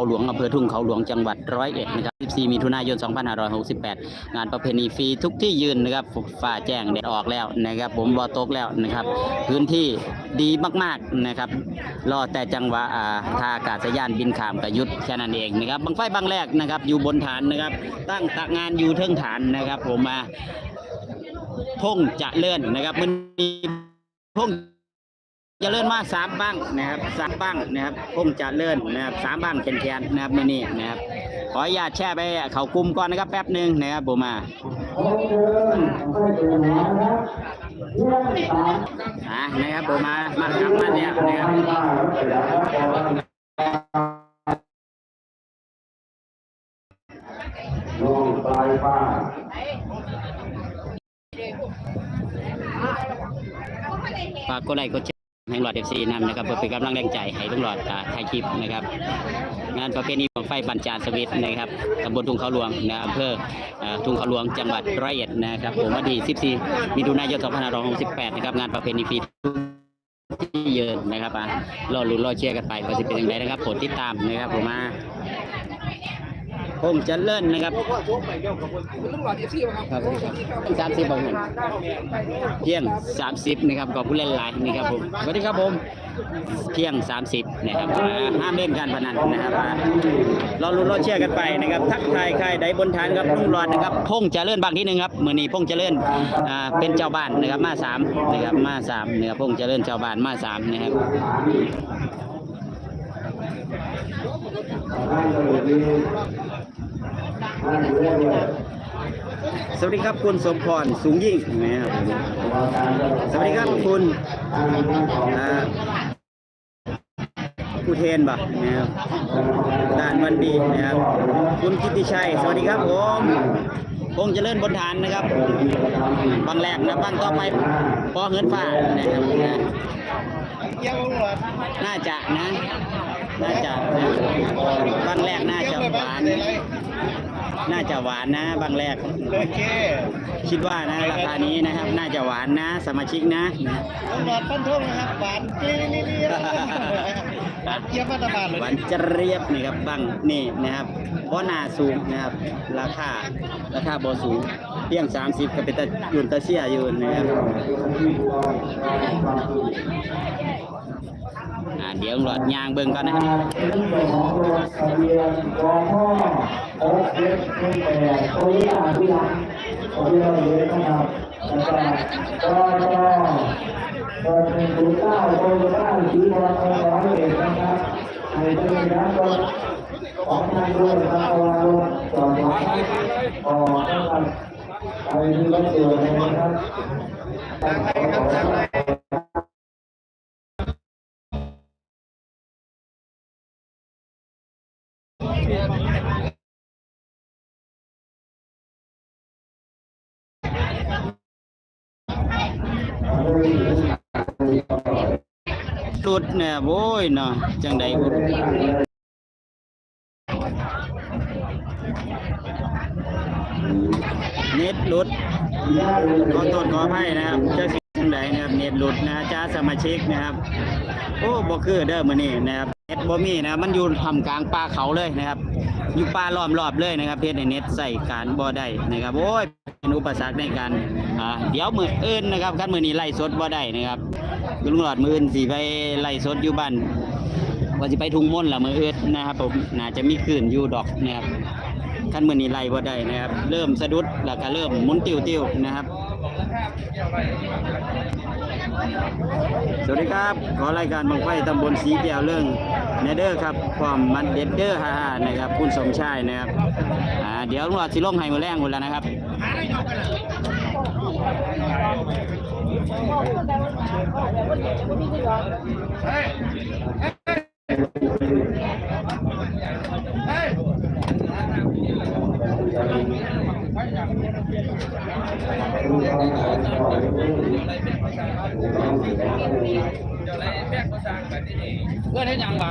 เขาหลวงอำเภอทุ่งเขาหลวงจังหวัดร้อยเอ็ดนะครับ 14 มิถุนายน 2568 งานประเพณีฟรีทุกที่ยืนนะครับฝ่าแจ้งแดดออกแล้วนะครับ ผมบอตกแล้วนะครับ พื้นที่ดีมากๆนะครับ รอแต่จังหวะท่าอากาศยานบินขามกับยุทธแค่นั้นเองนะครับบังไฟบางแรกนะครับอยู่บนฐานนะครับ ตั้งตะงานอยู่เทิงฐานนะครับ ผมมาพงจะเลื่อนนะครับมันมีพง จะเลื่อนมาสามบังนะครับสามบังนะครับผมจะเลื่อนนะครับสามบังแขนๆนะครับมื่อนี้นะครับขออนุญาตแช่ไปเขากลุ่มก่อนนะครับแป๊บหนึ่งนะครับผมมาอ่านะครับผมมามาครับมาเนี่ยนะครับลงปลายฟ้าฝากกดไลค์กดแชร์ ให้หลอดเอฟซีนำนะครับเพื่อเป็นกำลังแรงใจให้ลุงหลอดอ่าถ่ายคลิปนะครับ งานประเพณีบังไฟบัญจารสวิตนะครับตำบลทุ่งเขาหลวงนะอำเภอเอ่อทุ่งเขาหลวงจังหวัดร้อยเอ็ดนะครับผมวันที่14มิถุนายน2568นะครับงานประเพณีฟรีที่เยินนะครับอะรอลุ้นรอเชียร์กันไปว่าจะเป็นยังไงนะครับโปรดติดตามนะครับผมมา ผมจะเลื่อนนะครับครับสามสิบบอกเงินเพียงสามสิบนะครับขอบคุณหลายๆนี่ครับผมสวัสดีครับผมเพียง30นะครับอ่าห้ามเล่นการพนันนะครับอ่ารอลุ้นรอเชียร์กันไปนะครับทักทายใครใดบนฐานครับลุงหลอดนะครับพงษ์เจริญบางที่หนึ่งครับมือนี้พงษ์เจริญอ่าเป็นเจ้าบ้านนะครับมาสามนะครับมาสามนะครับพงษ์เจริญเจ้าบ้านมาสามนะครับ สวัสดีครับคุณสมพรสูงยิ่งนะครับสวัสดีครับคุณผู้เทนบ่นะครับด่านวันดีนะครับ คุณกิติชัย สวัสดีครับผมพงษ์เจริญบนฐานนะครับบางแรกนะบางต่อไปปอเหินฟ้านะครับนะน่าจะนะ น่าจะนะบางแรกน่าจะหวาน น่าจะหวานนะบางแรก โอเคคิดว่านะราคานี้นะครับ น่าจะหวานนะ สมาชิกนะหลอดฟันทงนะครับ หวานนี่นี่นี่หวานเยี่ยมมาตรฐานเลยหวานจะเรียบนี่ครับบังนี่นะครับเพราะหนาสูงนะครับ ราคาราคาบ่สูงเพียง 30ก็เป็นตะยุนตะเสียอยู่นะครับ อ่าเดี๋ยวหลอดยางเบิ่งก่อนนะครับ ของรถทะเบียนกพ่อโอ๊คเล็กเล็กแต่โอ้ยอ่านที่หลังโอ้ยเราเลยนะครับแล้วก็ก็ก็เป็นผู้เก้าโตโยต้าสีบอลร้อยเอ็ดนะครับให้เป็นนักรถของทางด้วยนะครับเอารถจอดไว้ก่อนนะครับไปที่รถเสือเลยนะครับ สุดเนี่ยโว้ยเนาะจังใดบุเน็ตหลุดขอโทษขออภัยนะครับเจ้าสิ่งจังใดนะครับเน็ตหลุดนะจ้าสมาชิกนะครับ โอ้บ่คือเด้อมื้อนี้นะครับเน็ตบ่มีนะมันอยู่ทำกลางป่าเขาเลยนะครับ อยู่ป่าล้อมรอบเลยนะครับเฮ็ดให้เน็ตใส่การบ่ได้นะครับโอ้ย เป็นอุปสรรคในการอ่าเดี๋ยวมืออื่นนะครับคันมือนี้ไล่สดบ่ได้นะครับลุงหลอดมืออื่นสิไปไล่สดอยู่บ้านว่าสิไปทุ่งมนต์ล่ะมืออื่นนะครับผมน่าจะมีคลื่นอยู่ดอกนะครับคันมือนี้ไล่บ่ได้นะครับ เริ่มสะดุดแล้วก็เริ่มมุนติ้วนะครับ สวัสดีครับ ขอรายการบังไฟตำบลสีแก้วเรื่องเนเดอร์ครับความมันเด็ดเดอร์ฮ่าๆนะครับ คุณสมชายนะครับ เดี๋ยวลุงหลอดสิลงให้มือแรงหมดแล้วนะครับเพื่อนให้ยังบ้า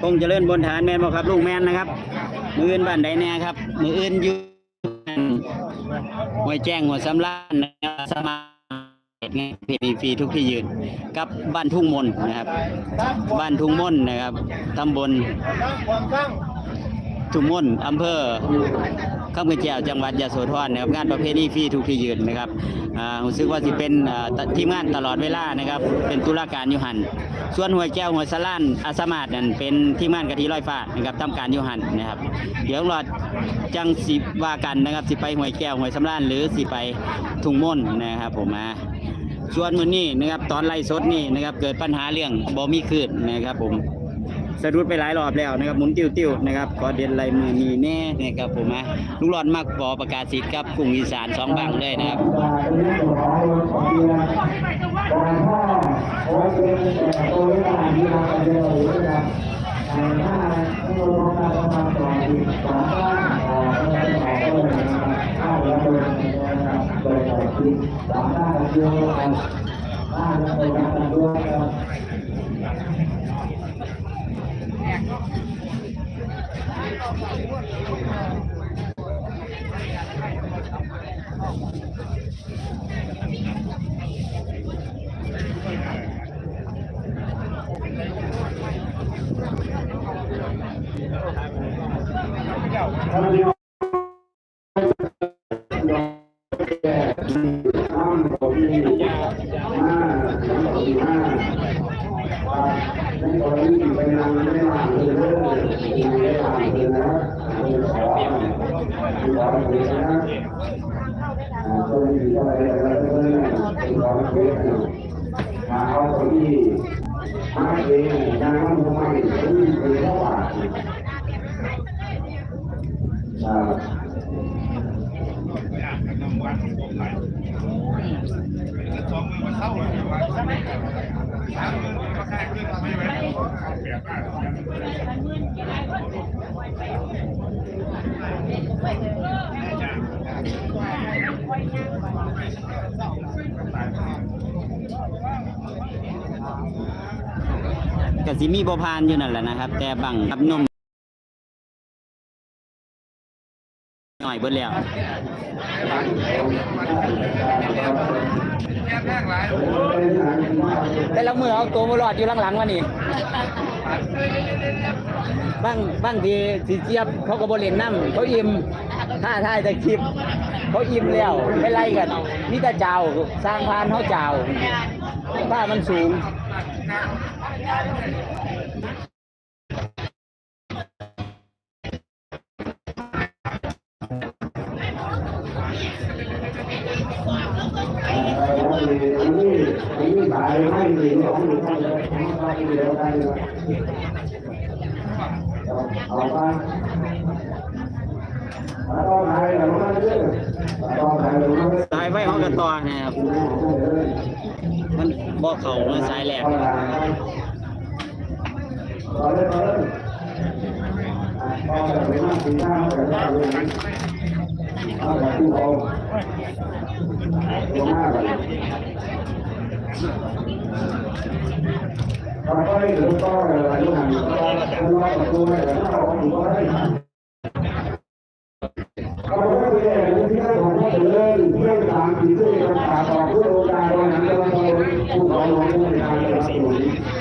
คงจะเจริญบนฐานแมนบ่ครับ ลูกแมนนะครับ มืออื่นบ้านใดแน่ครับ มืออื่นอยู่ห้วยแจ้งหัวสำรานสมาชิกไงพีฟรีทุกที่ยืน กับบ้านทุ่งมนนะครับ บ้านทุ่งมนนะครับตำบล ทุ่งมนอำเภอข้ามกระเจียวจังหวัดยะโสธรนะครับงานประเพณีฟรีทุกที่ยืนนะครับอ่ารู้สึกว่าสิเป็นทีมงานตลอดเวลานะครับ เป็นตุลาการยุหันส่วนหัวแก้วหัวสลานอาสมาดนั่นเป็นทีมงานกะทิร้อยฟ้านะครับทำการยุหันนะครับ เดี๋ยวรอจังสิว่ากันนะครับ สิไปหัวแก้วหัวสำรานหรือสิไปทุ่งมนนะครับผมมาส่วนมือนี้นะครับตอนไล่สดนี่นะครับเกิดปัญหาเรื่องบ่มีคืนนะครับผม สะดุดไปหลายรอบแล้วนะครับหมุนติ้วๆนะครับขอเด่นลายมือมีแน่นะครับผมมาลูกหลอนมักบอประกาศสิทธิ์กับกรุงอีสานสองบางเลยนะครับการพ่อโอ้ยเป็นแต่ตัวเวลาที่เราเดินหรือว่าถ้าที่เรา ทำ การทำต่อดีสามารถต่อได้ต่ได้นะครับถ้าเราเดินนะครับโดยต่อที่สามารถเชื่อว่าถ้าเราเดินกันด้วยครับมาเอาคนที่มาเองยังไม่ทำไมถึงเป็นเพราะว่าอ่ากสิมี กสิมีบพานอยู่นั่นแหละนะครับ แต่บังกับนมหน่อยเบิดแล้ว แต่ละมือเอาตัวมารอดอยู่หลังๆวะนี่บ้างบ้างทีสีเจี๊ยบเขาก็บริเล่นน้ำเขาอิ่มท่าท่ายแต่คลิป เขาอิ่มแล้วไม่ไล่กันนี่แต่เจ้าสร้างพานเขาเจ้าบ้ามันสูง สายไฟของกระต่อนะครับ มันบ่เข่ามันสายแหลกเอาเลยเอาเลยเอาเลยไปนั่งกินข้าวกันได้เลยเอาแบบที่เขา ตัวมากเลยตอนนี้อก็อะไรอยู่ห่างก็รอประตูไม่ได้เราอยู่ก็ได้เราไม่ไปไหนที่เราของเราเลยเพื่อนตามที่ที่เราขาต่อเพื่อโอกาสวันนั้นเราผู้ขอร้องในการสนับส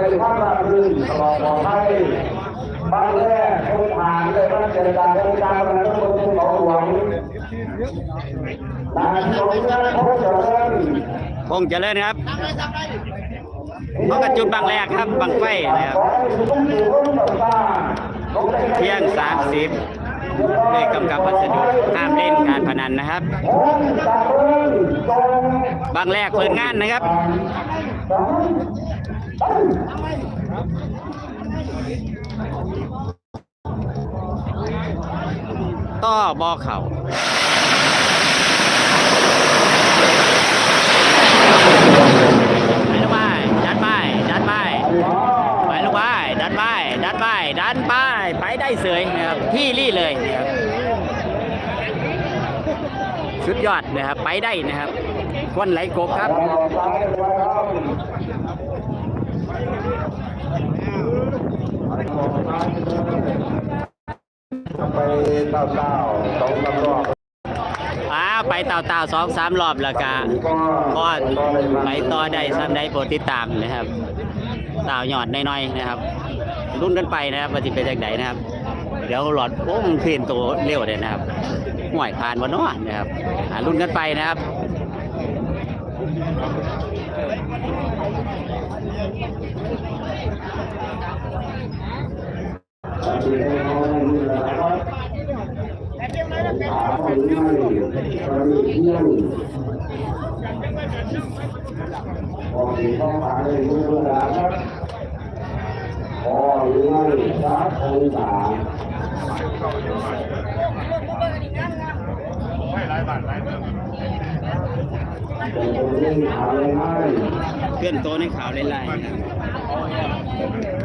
เป็นไปภาพราบรื่นตลอดปลอดภัยบ้านแรกคนผ่านเลยบ้านเจริญการการนั้นต้องเป็นของหวังนานสงฆ์นั้นพบเจริญคงเจริญครับเขากระจุดบางแรกครับบางไฟนะครับเที่ยงสามสิบเลขกำกับพัสดุห้ามเล่นการพนันนะครับ บางแรกเปิดงานนะครับ ต่อบอเข่าไปลูกไปดันไปดันไปไปลูกไปดันไปดันไปดันไปไปได้เสยนะครับพี่รี่เลยนะครับสุดยอดนะครับไปได้นะครับควันไหลกบครับ เต้าเต้าสองสามรอบอ้าวไปเต่าเต่าสองสามรอบแล้วกะก็ไปต่อได้ซ้ำได้โปรติดตามนะครับ เต่าหยอดน้อยๆนะครับ รุ่นกันไปนะครับปฏิเป็นจากไหนนะครับ เดี๋ยวหลอดโอ้มเปลี่ยนตัวเร็วเลยนะครับห่วยผ่านวันนอนนะครับอ่ารุ่นกันไปนะครับ เลยลูกหลานครับอ๋อหรือไม่ครับองศาเป็นคนเล่นข่าวเลยไหมเพื่อนโตในขาวไล่ๆนะครับ